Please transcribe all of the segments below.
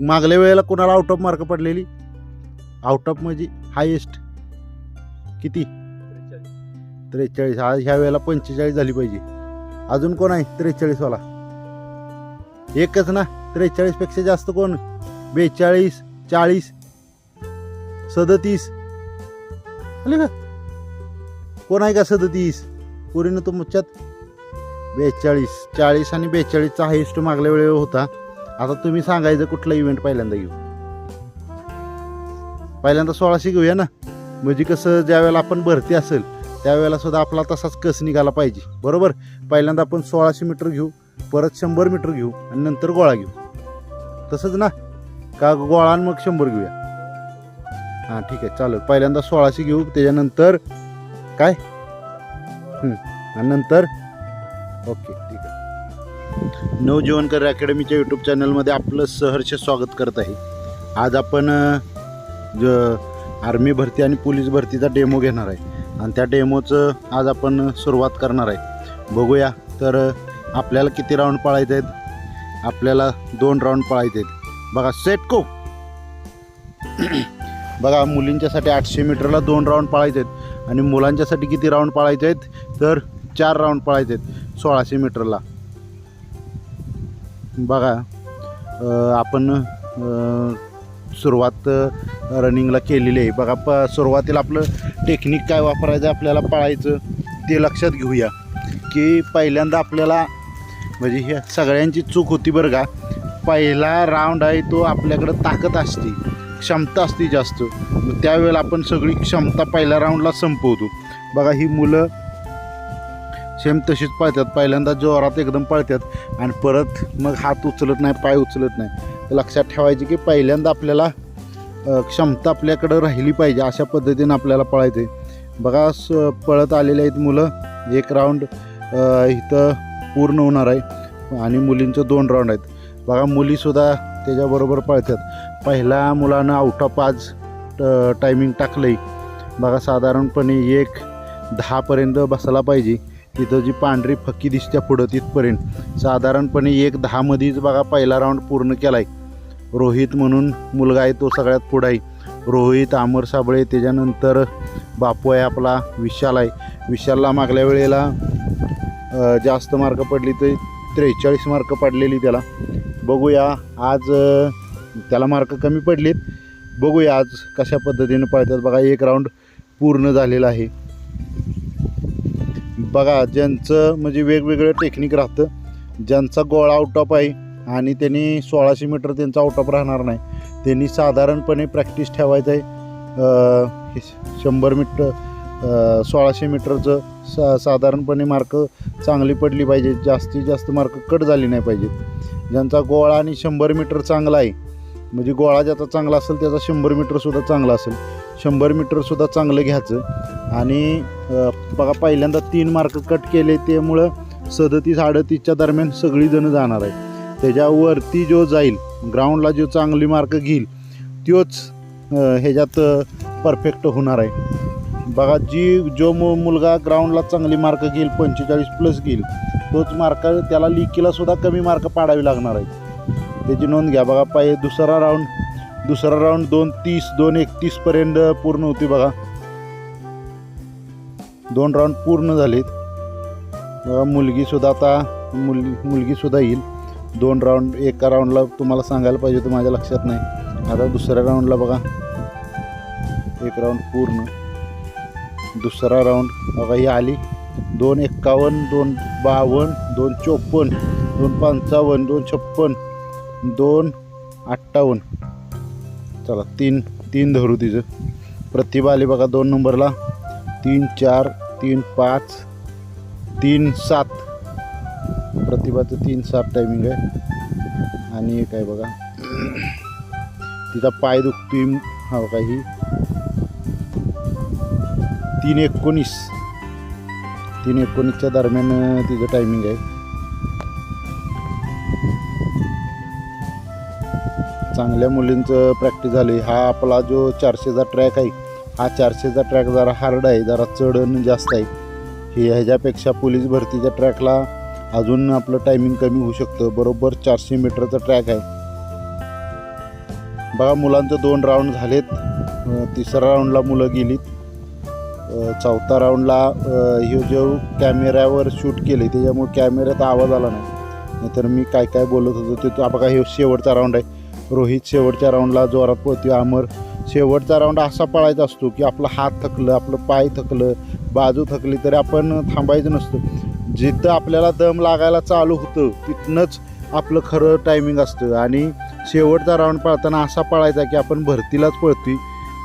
मागल्या वेळेला कोणाला आउट ऑफ मार्क पडलेली? आउट ऑफ म्हणजे हायेस्ट किती? त्रेचाळीस. आज ह्या वेळेला पंचेचाळीस झाली पाहिजे. अजून कोण आहे? त्रेचाळीसवाला. एकच ना? त्रेचाळीसपेक्षा जास्त कोण? बेचाळीस चाळीस सदतीस. आले का? कोण आहे का सदतीस? पुरीनं तुमच्यात बेचाळीस. चाळीस आणि बेचाळीसचा हायेस्ट मागल्या वेळेवर होता. आता तुम्ही सांगायचं कुठला इव्हेंट पहिल्यांदा घेऊ पहिल्यांदा सोळाशे घेऊया ना. म्हणजे कसं ज्यावेळेला आपण भरती असेल त्यावेळेला सुद्धा आपला तसाच कस निघाला पाहिजे. बरोबर? पहिल्यांदा आपण सोळाशे मीटर घेऊ परत शंभर मीटर घेऊ आणि नंतर गोळा घेऊ. तसंच ना? का गोळा आणि मग शंभर घेऊया? हां ठीक आहे चालेल. पहिल्यांदा सोळाशे घेऊ त्याच्यानंतर काय? आणि नंतर? ओके ठीक. नवजीवनकर अकॅडमीच्या यूट्यूब चॅनलमध्ये आपलं सहर्ष स्वागत करत आहे. आज आपण ज आर्मी भरती आणि पोलीस भरतीचा डेमो घेणार आहे. आणि त्या डेमोचं आज आपण सुरुवात करणार आहे. बघूया तर आपल्याला किती राऊंड पळायचे आहेत? आपल्याला दोन राऊंड पळायचे आहेत. बघा सेट को. बघा मुलींच्यासाठी आठशे मीटरला दोन राऊंड पळायचे आहेत. आणि मुलांच्यासाठी किती राऊंड पळायचे आहेत? तर चार राऊंड पळायचे आहेत. सोळाशे मीटरला. बघा आपण सुरुवात रनिंगला केलेली आहे. बघा प सुरुवातीला आपलं टेक्निक काय वापरायचं आपल्याला पाळायचं ते लक्षात घेऊया. की पहिल्यांदा आपल्याला म्हणजे ह्या सगळ्यांची चूक होती बरं का पहिला राऊंड आहे तो आपल्याकडं ताकद असते क्षमता असते जास्त. त्यावेळेला आपण सगळी क्षमता पहिल्या राऊंडला संपवतो. बघा ही मुलं सेम तशीच पळतात पहिल्यांदा जोरात एकदम पळतात आणि परत मग हात उचलत नाही पाय उचलत नाही. तर लक्षात ठेवायचे की पहिल्यांदा आपल्याला क्षमता आपल्याकडं राहिली पाहिजे अशा पद्धतीनं आपल्याला पळायचं आहे बघा स पळत आलेले आहेत मुलं. एक राऊंड इथं पूर्ण होणार आहे. आणि मुलींचं दोन राऊंड आहेत. बघा मुलीसुद्धा त्याच्याबरोबर पळतात पहिल्या मुलानं आउट ऑफ आज टायमिंग टाकलं आहे बघा साधारणपणे एक दहापर्यंत बसायला पाहिजे. तिथं जी पांढरी फक्की दिसत्या पुढं तिथपर्यंत. साधारणपणे एक दहामध्येच बघा पहिला राऊंड पूर्ण केला आहे रोहित म्हणून मुलगा आहे तो सगळ्यात पुढं आहे रोहित अमर साबळे त्याच्यानंतर बापू आहे आपला विशाल आहे. विशालला मागल्या वेळेला जास्त मार्क पडली तर त्रेचाळीस मार्क पडलेली त्याला. बघूया आज त्याला मार्क कमी पडलेत. बघूया आज कशा पद्धतीनं पळतात. बघा एक राऊंड पूर्ण झालेला आहे. बघा ज्यांचं म्हणजे वेगवेगळं टेक्निक राहतं ज्यांचा गोळा आउट ऑफ आहे आणि त्यांनी सोळाशे मीटर त्यांचा आउट ऑफ राहणार नाही. त्यांनी साधारणपणे प्रॅक्टिस ठेवायचं आहे. शंभर मीटर सोळाशे मीटरचं सा साधारणपणे मार्क चांगली पडली पाहिजे. जास्तीत जास्त मार्क कट झाली नाही पाहिजेत ज्यांचा गोळा आणि शंभर मीटर चांगला आहे म्हणजे गोळा ज्याचा चांगला असेल त्याचा शंभर मीटरसुद्धा चांगला असेल. शंभर मीटरसुद्धा चांगलं घ्यायचं. आणि बघा पहिल्यांदा तीन मार्क कट केले त्यामुळं सदतीस अडतीसच्या दरम्यान सगळीजणं जाणार आहे त्याच्यावरती जो जाईल ग्राउंडला जो चांगली मार्क घेईल तोच ह्याच्यात परफेक्ट होणार आहे. बघा जी जो मु मुलगा ग्राउंडला चांगली मार्क घेईल पंचेचाळीस प्लस घेईल तोच मार्क त्याला लिकीला सुद्धा कमी मार्क पाडावे लागणार आहे. त्याची नोंद घ्या. बघा पाय दुसरा राऊंड दुसरा राऊंड दोन तीस दोन एकतीसपर्यंत पूर्ण होती बघा. दोन राऊंड पूर्ण झालेत. बघा मुलगीसुद्धा आता मुलगी मुलगीसुद्धा येईल. दोन राऊंड एका राऊंडला तुम्हाला सांगायला पाहिजे तर माझ्या लक्षात नाही. आता दुसऱ्या राऊंडला बघा. एक राऊंड पूर्ण. दुसरा राऊंड बघा ही आली. दोन एक्कावन्न दोन बावन्न दोन चोपन्न दोन पंचावन्न दोन छप्पन दोन अठ्ठावन्न. चला तीन तीन धरू तिचं. प्रतिभा आली बघा दोन नंबरला. तीन चार तीन पाच तीन सात. प्रतिभाचं तीन सात टायमिंग आहे. आणि एक आहे बघा. तिचा पाय दुखती हा बघा ही. तीन एकोणीस. तीन एकोणीसच्या दरम्यान तिचं टायमिंग आहे. चांगल्या मुलींचं प्रॅक्टिस झाली. हा आपला जो चारशेचा ट्रॅक आहे हा चारशेचा ट्रॅक जरा हार्ड आहे जरा चढण जास्त आहे. हे ह्याच्यापेक्षा पोलीस भरतीच्या ट्रॅकला अजून आपलं टायमिंग कमी होऊ शकतं. बरोबर चारशे मीटरचा ट्रॅक आहे. बघा मुलांचं दोन राऊंड झालेत. तिसऱ्या राऊंडला मुलं गेलीत. चौथा राऊंडला हे जो कॅमेऱ्यावर शूट केले त्याच्यामुळे कॅमेऱ्यात आवाज आला नाही. नाहीतर मी काय काय बोलत होतो ते तो बघा हे शेवटचा राऊंड आहे. रोहित शेवटच्या राऊंडला जोरात पोहतो अमर शेवटचा राऊंड असा पळायचा असतो की आपलं हात थकलं आपलं पाय थकलं बाजू थकली तरी आपण थांबायचं नसतं. जिथं आपल्याला दम लागायला चालू होतं तिथनंच आपलं खरं टायमिंग असतं. आणि शेवटचा राऊंड पळताना असा पळायचा की आपण भरतीलाच पळतोय.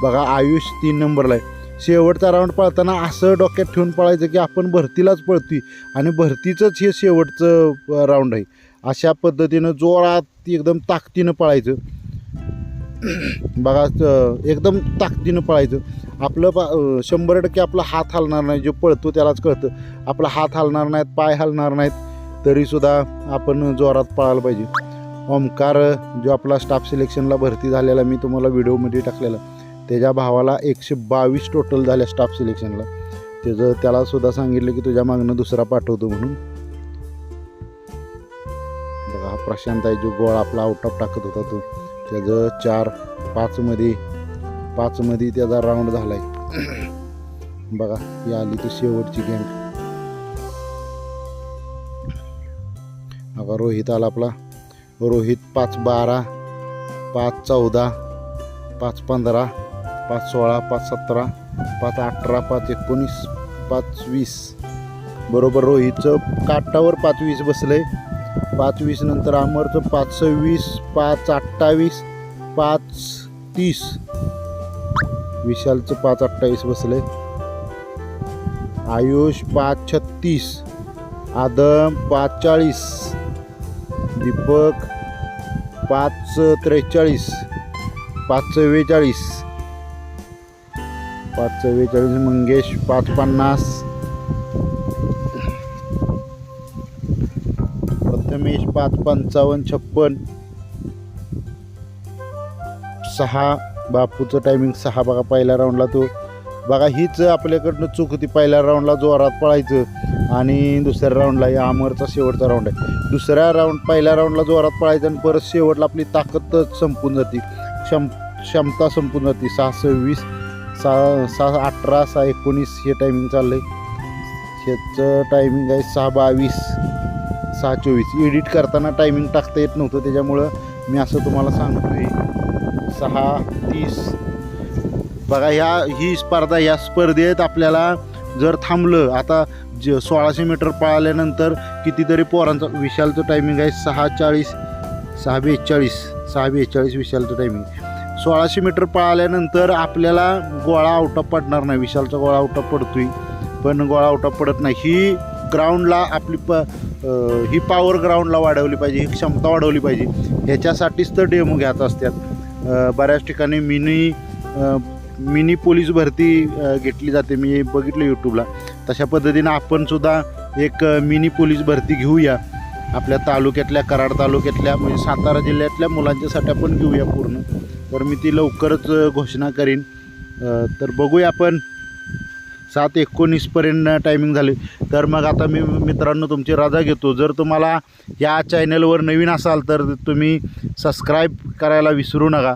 बघा आयुष तीन नंबरला आहे. शेवटचा राऊंड पळताना असं डोक्यात ठेवून पळायचं की आपण भरतीलाच पळतोय. आणि भरतीचंच हे शेवटचं राऊंड आहे. अशा पद्धतीनं जोरात एकदम ताकदीनं पळायचं. बघा एकदम ताकदीनं पळायचं. आपलं पा शंभर टक्के आपला हात हलणार नाही. जो पळतो त्यालाच कळतं. आपला हात हलणार नाहीत पाय हलणार नाहीत तरीसुद्धा आपण जोरात पळायला पाहिजे. ओमकार जो आपला स्टाफ सिलेक्शनला भरती झालेला मी तुम्हाला व्हिडिओमध्ये टाकलेला त्याच्या भावाला एकशे बावीस टोटल झाल्या स्टाफ सिलेक्शनला त्याचं त्याला सुद्धा सांगितलं की तुझ्या मागणं दुसरा पाठवतो म्हणून. प्रशांत आहे जो गोळा आपला आउट ऑफ टाकत होता तो त्याचं चार पाचमध्ये पाचमध्ये त्याचा राऊंड झाला आहे बघा ही आली ती शेवटची गँग बघा रोहित आला आपला. रोहित पाच बारा पाच चौदा पाच पंधरा पाच सोळा पाच सतरा पाच अठरा पाच एकोणीस पाच वीस. बरोबर रोहितचं काटावर पाच वीस आहे पाच वीस नंतर अमरचं पाच सव्वीस पाच अठ्ठावीस पाच तीस. विशालचं पाच अठ्ठावीस बसले आयुष पाच छत्तीस. आदम पाच चाळीस. दीपक पाच त्रेचाळीस. पाच चव्वेचाळीस पाच चव्वेचाळीस मंगेश पाच पन्नास. पाच पंचावन्न छप्पन. सहा बापूचं टायमिंग सहा बघा पहिल्या राऊंडला तो. बघा हीच आपल्याकडनं चूक होती. पहिल्या राऊंडला जोरात पळायचं आणि दुसऱ्या राऊंडला या अमरचा शेवटचा राऊंड आहे. दुसऱ्या राऊंड पहिल्या राऊंडला जोरात पळायचं आणि परत शेवटला आपली ताकदच संपून जाते. क्षम क्षमता संपून जाते. सहा सव्वीस सहा सहा अठरा सहा एकोणीस हे टायमिंग चाललं आहे ह्याचं टायमिंग आहे सहा बावीस. सहा चोवीस. एडिट करताना टायमिंग टाकता येत नव्हतं त्याच्यामुळं मी असं तुम्हाला सांगतोय. सहा तीस. बघा ह्या ही स्पर्धा ह्या स्पर्धेत आपल्याला जर थांबलं आता ज सोळाशे मीटर पळाल्यानंतर कितीतरी पोरांचा विशालचं टायमिंग आहे सहा चाळीस सहा बेचाळीस सहा बेचाळीस विशालचं टायमिंग सोळाशे मीटर पळाल्यानंतर आपल्याला गोळा आउट ऑफ पडणार नाही. विशालचा गोळा आउट ऑफ पडतोय. पण गोळा आउट ऑफ पडत नाही. ही ग्राउंडला आपली प ही पॉवर ग्राउंडला वाढवली पाहिजे ही क्षमता वाढवली पाहिजे. ह्याच्यासाठीच तर डेमो घ्यात असतात बऱ्याच ठिकाणी मिनी मिनी पोलीस भरती घेतली जाते. मी बघितलं यूट्यूबला तशा पद्धतीनं आपणसुद्धा एक मिनी पोलीस भरती घेऊया. आपल्या तालुक्यातल्या कराड तालुक्यातल्या म्हणजे सातारा जिल्ह्यातल्या मुलांच्यासाठी आपण घेऊया पूर्ण. तर मी ती लवकरच घोषणा करीन. तर बघूया आपण. सात एकोणीसपर्यंत टायमिंग झाले. तर मग आता मी मित्रांनो तुमची रजा घेतो. जर तुम्हाला या चॅनलवर नवीन असाल तर तुम्ही सबस्क्राईब करायला विसरू नका.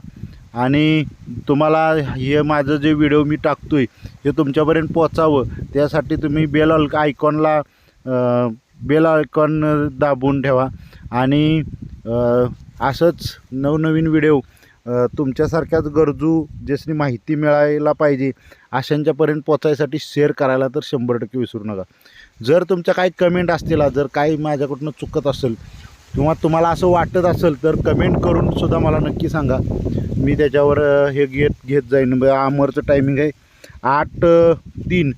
आणि तुम्हाला हे माझं जे व्हिडिओ मी टाकतो आहे हे तुमच्यापर्यंत पोचावं त्यासाठी तुम्ही बेल आयकॉनला बेल आयकॉन दाबून ठेवा. आणि असंच नवनवीन व्हिडिओ तुमच्यासारख्याच गरजू ज्यासनी माहिती मिळायला पाहिजे अशांच्यापर्यंत पोचायसाठी शेअर करायला तर शंभर टक्के विसरू नका. जर तुमच्या काही कमेंट असतील जर काही माझ्याकडून चुकत असेल किंवा तुम्हाला असं वाटत असेल तर कमेंट करून सुद्धा मला नक्की सांगा. मी त्याच्यावर हे घेत घेत जाईन. अमरचं टायमिंग आहे आठ तीन.